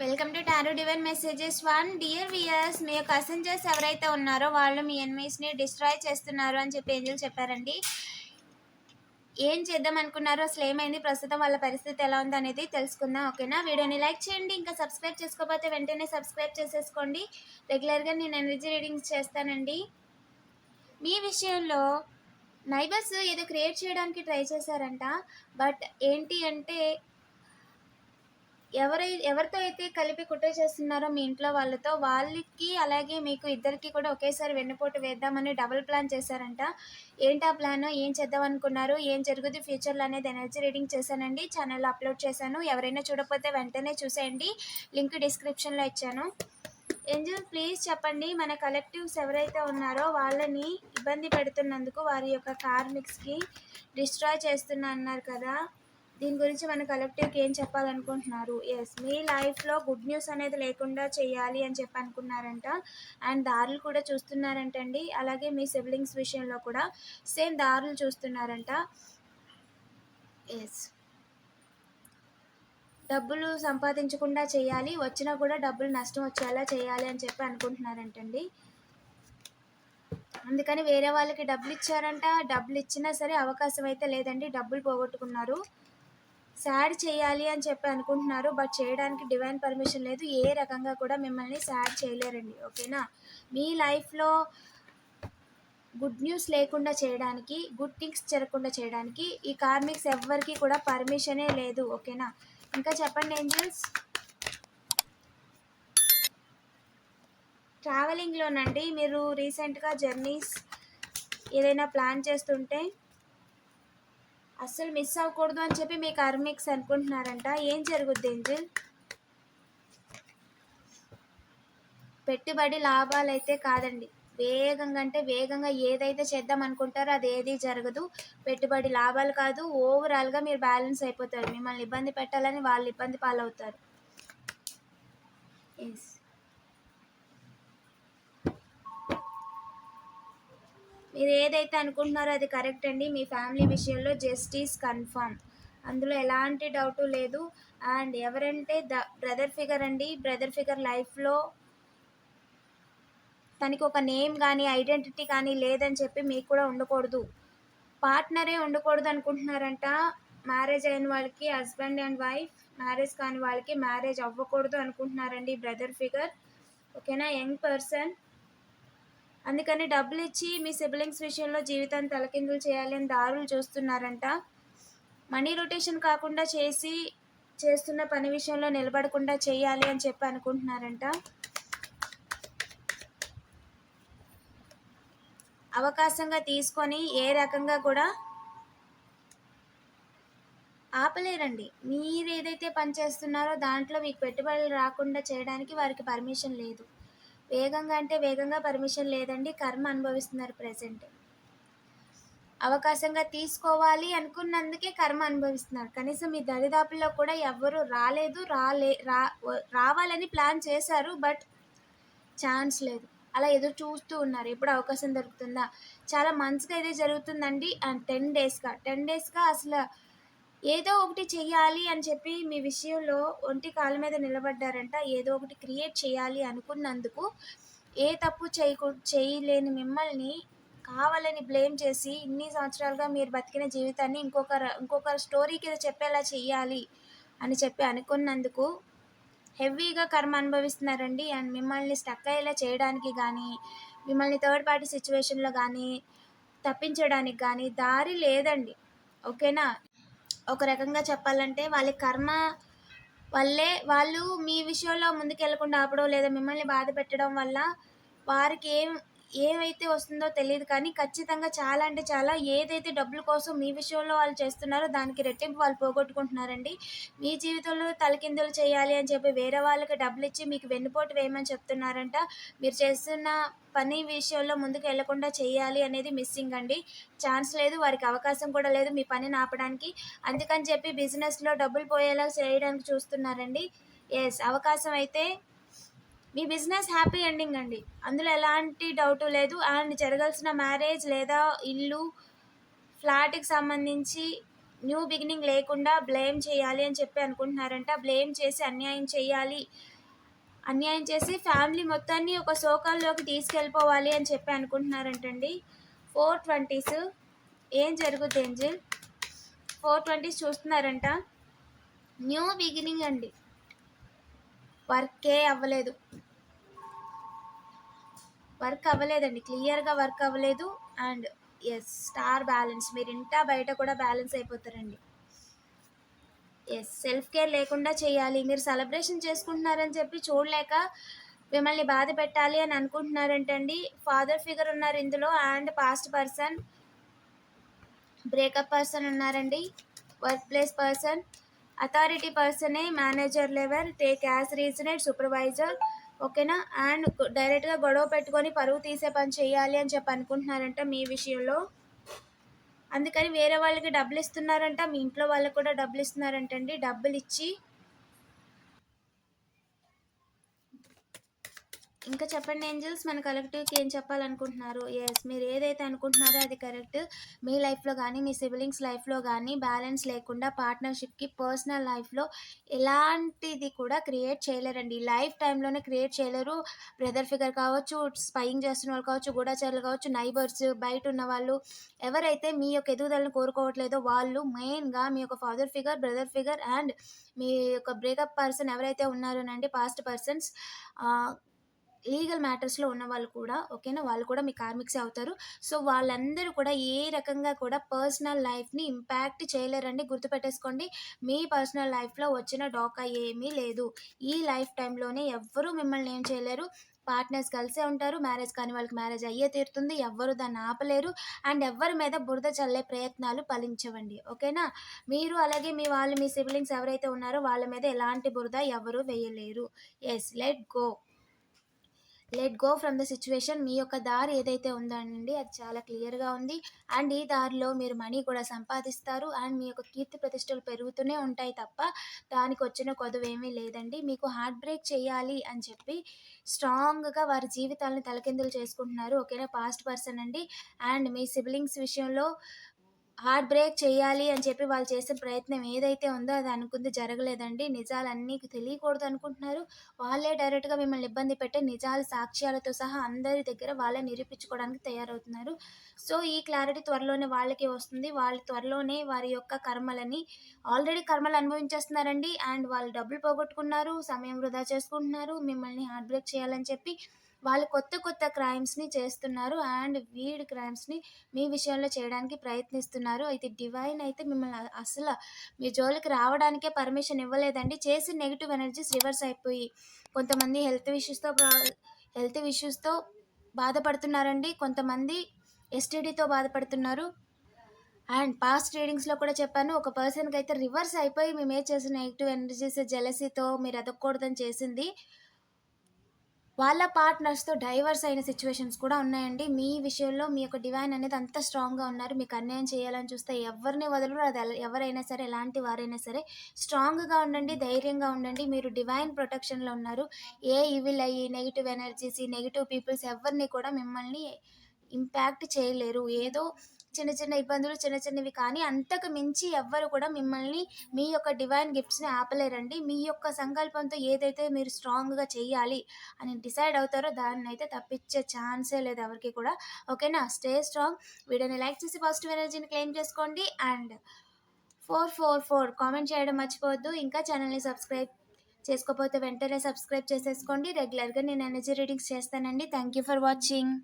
Welcome to tarot divine messages one. Dear viewers మీ యొక్క అసెంజర్స్ ఎవరైతే ఉన్నారో వాళ్ళు మీ ఎనిమీస్ని డిస్ట్రాయ్ చేస్తున్నారు అని చెప్పి ఏంజల్ చెప్పారండి. ఏం చేద్దాం అనుకున్నారో అసలు ఏమైంది ప్రస్తుతం వాళ్ళ పరిస్థితి ఎలా ఉంది అనేది తెలుసుకుందాం ఓకేనా? వీడియోని లైక్ చేయండి ఇంకా సబ్స్క్రైబ్ చేసుకోకపోతే వెంటనే సబ్స్క్రైబ్ చేసేసుకోండి. రెగ్యులర్గా నేను ఎనర్జీ రీడింగ్స్ చేస్తానండి. మీ విషయంలో నైబర్స్ ఏదో క్రియేట్ చేయడానికి ట్రై చేశారంట బట్ ఏంటి అంటే ఎవరై ఎవరితో అయితే కలిపి కుట్ర చేస్తున్నారో మీ ఇంట్లో వాళ్ళతో వాళ్ళకి అలాగే మీకు ఇద్దరికి కూడా ఒకేసారి వెన్నుపోటు వేద్దామని డబుల్ ప్లాన్ చేశారంట. ఏంటా ప్లాన్? ఏం చేద్దాం అనుకున్నారు? ఏం జరుగుతుంది ఫ్యూచర్లో అనేది ఎనర్జీ రీడింగ్ చేశానండి. ఛానల్లో అప్లోడ్ చేశాను. ఎవరైనా చూడకపోతే వెంటనే చూసేయండి. లింక్ డిస్క్రిప్షన్లో ఇచ్చాను. ఏంజల్ ప్లీజ్ చెప్పండి మన కలెక్టివ్స్ ఎవరైతే ఉన్నారో వాళ్ళని ఇబ్బంది పెడుతున్నందుకు వారి యొక్క కార్మిక్స్కి డిస్ట్రాయ్ చేస్తున్నా అన్నారు కదా. దీని గురించి మన కలెక్టివ్కి ఏం చెప్పాలనుకుంటున్నారు? ఎస్ మీ లైఫ్లో గుడ్ న్యూస్ అనేది లేకుండా చేయాలి అని చెప్పి అనుకున్నారంట అండ్ దారులు కూడా చూస్తున్నారంటండి. అలాగే మీ సిబ్లింగ్స్ విషయంలో కూడా సేమ్ దారులు చూస్తున్నారంట. ఎస్ డబ్బులు సంపాదించకుండా చేయాలి. వచ్చినా కూడా డబ్బులు నష్టం వచ్చేలా చేయాలి అని చెప్పి అనుకుంటున్నారంటండి. అందుకని వేరే వాళ్ళకి డబ్బులు ఇచ్చారంట. డబ్బులు ఇచ్చినా సరే అవకాశం అయితే లేదండి. డబ్బులు పోగొట్టుకున్నారు. శాడ్ చేయాలి అని చెప్పి అనుకుంటున్నారు బట్ చేయడానికి డివైన్ పర్మిషన్ లేదు. ఏ రకంగా కూడా మిమ్మల్ని శాడ్ చేయలేరండి ఓకేనా మీ లైఫ్లో గుడ్ న్యూస్ లేకుండా చేయడానికి గుడ్ థింగ్స్ జరగకుండా చేయడానికి ఈ కార్మిక్స్ ఎవ్వరికి కూడా పర్మిషనే లేదు ఓకేనా ఇంకా చెప్పండి ఏంజల్స్ ట్రావెలింగ్లోనండి మీరు రీసెంట్గా జర్నీస్ ఏదైనా ప్లాన్ చేస్తుంటే అస్సలు మిస్ అవ్వకూడదు అని చెప్పి మీ కార్మిక్స్ అనుకుంటున్నారంట ఏం జరుగుద్ది ఏంజిల్? పెట్టుబడి లాభాలు అయితే కాదండి. వేగంగా అంటే వేగంగా ఏదైతే చేద్దాం అనుకుంటారో అది ఏది జరగదు. పెట్టుబడి లాభాలు కాదు ఓవరాల్గా మీరు బ్యాలెన్స్ అయిపోతారు. మిమ్మల్ని ఇబ్బంది పెట్టాలని వాళ్ళు ఇబ్బంది పాలవుతారు. ఎస్ మీరు ఏదైతే అనుకుంటున్నారో అది కరెక్ట్ అండి. మీ ఫ్యామిలీ విషయంలో జస్టిస్ కన్ఫర్మ్ అందులో ఎలాంటి డౌటు లేదు. అండ్ ఎవరంటే ద బ్రదర్ ఫిగర్ అండి. బ్రదర్ ఫిగర్ లైఫ్లో తనకి ఒక నేమ్ కానీ ఐడెంటిటీ కానీ లేదని చెప్పి మీకు కూడా ఉండకూడదు. పార్ట్నరే ఉండకూడదు అనుకుంటున్నారంట. మ్యారేజ్ అయిన వాళ్ళకి హస్బెండ్ అండ్ వైఫ్ మ్యారేజ్ కాని వాళ్ళకి మ్యారేజ్ అవ్వకూడదు అనుకుంటున్నారండి బ్రదర్ ఫిగర్. ఓకేనా? Young person. అందుకని డబ్బులు ఇచ్చి మీ సిబ్లింగ్స్ విషయంలో జీవితాన్ని తలకిందులు చేయాలి అని దారులు చూస్తున్నారంట. మనీ రొటేషన్ కాకుండా చేసి చేస్తున్న పని విషయంలో నిలబడకుండా చేయాలి అని చెప్పి అనుకుంటున్నారంట. అవకాశంగా తీసుకొని ఏ రకంగా కూడా ఆపలేరండి. మీరు ఏదైతే పని చేస్తున్నారో దాంట్లో మీకు పెట్టుబడులు రాకుండా చేయడానికి వారికి పర్మిషన్ లేదు. వేగంగా అంటే వేగంగా పర్మిషన్ లేదండి కర్మ అనుభవిస్తున్నారు ప్రజెంట్ అవకాశంగా తీసుకోవాలి అనుకున్నందుకే కర్మ అనుభవిస్తున్నారు. కనీసం మీ దరిదాపుల్లో కూడా ఎవ్వరు రాలేదు రాలే రా రావాలని ప్లాన్ చేశారు బట్ ఛాన్స్ లేదు. అలా ఎదురు చూస్తూ ఉన్నారు. ఎప్పుడు అవకాశం దొరుకుతుందా? చాలా మంత్స్గా ఇది జరుగుతుందండి అండ్ టెన్ డేస్గా టెన్ డేస్గా అసలు ఏదో ఒకటి చెయ్యాలి అని చెప్పి మీ విషయంలో ఒంటి కాళ్ళ మీద నిలబడ్డారంట. ఏదో ఒకటి క్రియేట్ చేయాలి అనుకున్నందుకు ఏ తప్పు చేయకు చేయలేని మిమ్మల్ని కావాలని బ్లేమ్ చేసి ఇన్ని సంవత్సరాలుగా మీరు బతికిన జీవితాన్ని ఇంకొక ఇంకొక స్టోరీకి ఏదో చెప్పేలా చెయ్యాలి అని చెప్పి అనుకున్నందుకు హెవీగా కర్మ అనుభవిస్తున్నారండి. అండ్ మిమ్మల్ని స్టక్ అయ్యేలా చేయడానికి కానీ మిమ్మల్ని థర్డ్ పార్టీ సిచ్యువేషన్లో కానీ తప్పించడానికి కానీ దారి లేదండి. ఓకేనా? ఒక రకంగా చెప్పాలంటే వాళ్ళ కర్మ వల్లే వాళ్ళు మీ విషయంలో ముందుకెళ్ళకుండా ఆపడం లేదా మిమ్మల్ని బాధ పెట్టడం వల్ల వారికి ఏం ఏమైతే వస్తుందో తెలియదు కానీ ఖచ్చితంగా చాలా అంటే చాలా. ఏదైతే డబ్బుల కోసం మీ విషయంలో వాళ్ళు చేస్తున్నారో దానికి రెట్టింపు వాళ్ళు పోగొట్టుకుంటున్నారండి. మీ జీవితంలో తలకిందులు చేయాలి అని చెప్పి వేరే వాళ్ళకి డబ్బులు ఇచ్చి మీకు వెన్నుపోటు వేయమని చెప్తున్నారంట. మీరు చేస్తున్న పని విషయంలో ముందుకు వెళ్ళకుండా చేయాలి అనేది మిస్సింగ్ అండి. ఛాన్స్ లేదు వారికి అవకాశం కూడా లేదు మీ పనిని ఆపడానికి. అందుకని చెప్పి బిజినెస్లో డబ్బులు పోయేలా చేయడానికి చూస్తున్నారండి. ఎస్ అవకాశం అయితే మీ బిజినెస్ హ్యాపీ ఎండింగ్ అండి. అందులో ఎలాంటి డౌటు లేదు. అండ్ జరగాల్సిన మ్యారేజ్ లేదా ఇల్లు ఫ్లాట్కి సంబంధించి న్యూ బిగినింగ్ లేకుండా బ్లేమ్ చేయాలి అని చెప్పి అనుకుంటున్నారంట. బ్లేమ్ చేసి అన్యాయం చేయాలి. అన్యాయం చేసి ఫ్యామిలీ మొత్తాన్ని ఒక శోకాల్లోకి తీసుకెళ్ళిపోవాలి అని చెప్పి అనుకుంటున్నారంటండి. ఫోర్ ట్వంటీస్ ఏం జరుగుద్ది ఏంజిల్? ఫోర్ ట్వంటీస్ చూస్తున్నారంట. న్యూ బిగినింగ్ అండి. వర్కే అవ్వలేదు. వర్క్ అవ్వలేదండి. క్లియర్గా వర్క్ అవ్వలేదు. And yes star balance. మీరు ఇంటా బయట కూడా బ్యాలెన్స్ అయిపోతారండి. ఎస్ సెల్ఫ్ కేర్ లేకుండా చేయాలి. మీరు సెలబ్రేషన్ చేసుకుంటున్నారని చెప్పి చూడలేక మిమ్మల్ని బాధ పెట్టాలి అని అనుకుంటున్నారంటండి. ఫాదర్ ఫిగర్ ఉన్నారు ఇందులో and past person breakup person ఉన్నారండి. Work place person authority పర్సనే manager level take as reasoned supervisor ఓకేనా? అండ్ డైరెక్ట్గా గొడవ పెట్టుకొని పరువు తీసే పని చేయాలి అని చెప్పి అనుకుంటున్నారంట మీ విషయంలో. అందుకని వేరే వాళ్ళకి డబ్బులు ఇస్తున్నారంట మీ ఇంట్లో వాళ్ళకి కూడా డబ్బులు ఇస్తున్నారంటండి. డబ్బులు ఇచ్చి ఇంకా చెప్పండి ఏంజల్స్ మన కలెక్టివ్కి ఏం చెప్పాలనుకుంటున్నారు? ఎస్ మీరు ఏదైతే అనుకుంటున్నారో అది కరెక్ట్ మీ లైఫ్లో కానీ మీ సిబ్లింగ్స్ లైఫ్లో కానీ బ్యాలెన్స్ లేకుండా పార్ట్నర్షిప్కి పర్సనల్ లైఫ్లో ఎలాంటిది కూడా క్రియేట్ చేయలేరండి. లైఫ్ టైంలోనే క్రియేట్ చేయలేరు. బ్రదర్ ఫిగర్ కావచ్చు స్పయింగ్ చేస్తున్న వాళ్ళు కావచ్చు గూఢచారులు కావచ్చు నైబర్స్ బయట ఉన్న వాళ్ళు ఎవరైతే మీ యొక్క ఎదుగుదలను కోరుకోవట్లేదో వాళ్ళు మెయిన్గా మీ యొక్క father figure brother figure and మీ యొక్క బ్రేకప్ పర్సన్ ఎవరైతే ఉన్నారోనండి పాస్ట్ పర్సన్స్ లీగల్ మ్యాటర్స్లో ఉన్న వాళ్ళు కూడా ఓకేనా? వాళ్ళు కూడా మీ కార్మిక్సే అవుతారు. సో వాళ్ళందరూ కూడా ఏ రకంగా కూడా పర్సనల్ లైఫ్ని ఇంపాక్ట్ చేయలేరండి. గుర్తుపెట్టేసుకోండి మీ పర్సనల్ లైఫ్లో వచ్చిన డోకా ఏమీ లేదు. ఈ లైఫ్ టైంలోనే ఎవ్వరూ మిమ్మల్ని ఏం చేయలేరు. పార్ట్నర్స్ కలిసే ఉంటారు. మ్యారేజ్ కానీ వాళ్ళకి మ్యారేజ్ అయ్యే తీరుతుంది. ఎవ్వరు దాన్ని ఆపలేరు. అండ్ ఎవరి మీద బురద చల్లే ప్రయత్నాలు ఫలించవండి. ఓకేనా? మీరు అలాగే మీ వాళ్ళు మీ సిబ్లింగ్స్ ఎవరైతే ఉన్నారో వాళ్ళ మీద ఎలాంటి బురద ఎవరు వేయలేరు. Yes let go let go from the situation మీ యొక్క దారి ఏదైతే ఉందండి అది చాలా క్లియర్గా ఉంది. అండ్ ఈ దారిలో మీరు మనీ కూడా సంపాదిస్తారు. అండ్ మీ యొక్క కీర్తి ప్రతిష్టలు పెరుగుతూనే ఉంటాయి తప్ప దానికి వచ్చిన కొదవేమీ లేదండి. మీకు హార్ట్ బ్రేక్ చేయాలి అని చెప్పి స్ట్రాంగ్గా వారి జీవితాలను తలకిందులు చేసుకుంటున్నారు. ఓకేనా? పాస్ట్ పర్సన్ అండి. అండ్ మీ సిబ్లింగ్స్ విషయంలో హార్ట్ బ్రేక్ చేయాలి అని చెప్పి వాళ్ళు చేసే ప్రయత్నం ఏదైతే ఉందో అది అనుకుంది జరగలేదండి. నిజాలన్నీ తెలియకూడదు అనుకుంటున్నారు. వాళ్ళే డైరెక్ట్గా మిమ్మల్ని ఇబ్బంది పెట్టే నిజాలు సాక్ష్యాలతో సహా అందరి దగ్గర వాళ్ళే నిరూపించుకోవడానికి తయారవుతున్నారు. సో ఈ క్లారిటీ త్వరలోనే వాళ్ళకి వస్తుంది. వాళ్ళు త్వరలోనే వారి యొక్క కర్మలని ఆల్రెడీ కర్మలు అనుభవించేస్తున్నారండి. అండ్ వాళ్ళు డబ్బులు పోగొట్టుకున్నారు సమయం వృధా చేసుకుంటున్నారు. మిమ్మల్ని హార్ట్ బ్రేక్ చేయాలని చెప్పి వాళ్ళు కొత్త కొత్త క్రైమ్స్ని చేస్తున్నారు అండ్ వీడ్ క్రైమ్స్ని మీ విషయంలో చేయడానికి ప్రయత్నిస్తున్నారు. అయితే డివైన్ అయితే మిమ్మల్ని అసలు మీ జోలికి రావడానికే పర్మిషన్ ఇవ్వలేదండి. చేసి నెగిటివ్ ఎనర్జీస్ రివర్స్ అయిపోయి కొంతమంది హెల్త్ ఇష్యూస్తో హెల్త్ ఇష్యూస్తో బాధపడుతున్నారండి. కొంతమంది ఎస్టీడీతో బాధపడుతున్నారు. అండ్ పాస్ట్ రీడింగ్స్లో కూడా చెప్పాను ఒక పర్సన్కి అయితే రివర్స్ అయిపోయి మేము ఏ చేసిన నెగిటివ్ ఎనర్జీస్ జెలసీతో మీరు ఎదగకూడదని చేసింది. వాళ్ళ పార్ట్నర్స్తో డైవర్స్ అయిన సిచ్యువేషన్స్ కూడా ఉన్నాయండి. మీ విషయంలో మీ యొక్క డివైన్ అనేది అంత స్ట్రాంగ్గా ఉన్నారు. మీకు అన్యాయం చేయాలని చూస్తే ఎవరిని వదలరు. అది ఎవరైనా సరే ఎలాంటి వారైనా సరే స్ట్రాంగ్గా ఉండండి ధైర్యంగా ఉండండి. మీరు డివైన్ ప్రొటెక్షన్లో ఉన్నారు. ఏ ఇవిల్ అయ్యి నెగిటివ్ ఎనర్జీస్ నెగిటివ్ పీపుల్స్ ఎవరిని కూడా మిమ్మల్ని ఇంపాక్ట్ చేయలేరు. ఏదో చిన్న చిన్న ఇబ్బందులు చిన్న చిన్నవి కానీ అంతకు మించి ఎవ్వరు కూడా మిమ్మల్ని మీ యొక్క డివైన్ గిఫ్ట్స్ని ఆపలేరండి. మీ యొక్క సంకల్పంతో ఏదైతే మీరు స్ట్రాంగ్గా చేయాలి అని డిసైడ్ అవుతారో దాన్ని అయితే తప్పించే ఛాన్సే లేదు ఎవరికి కూడా. ఓకేనా స్టే స్ట్రాంగ్ వీడియోని లైక్ చేసి పాజిటివ్ ఎనర్జీని క్లెయిమ్ చేసుకోండి. And four four four comment చేయడం మర్చిపోవద్దు. ఇంకా ఛానల్ని సబ్స్క్రైబ్ చేసుకోకపోతే వెంటనే సబ్స్క్రైబ్ చేసేసుకోండి. రెగ్యులర్గా నేను ఎనర్జీ రీడింగ్స్ చేస్తానండి. Thank you for watching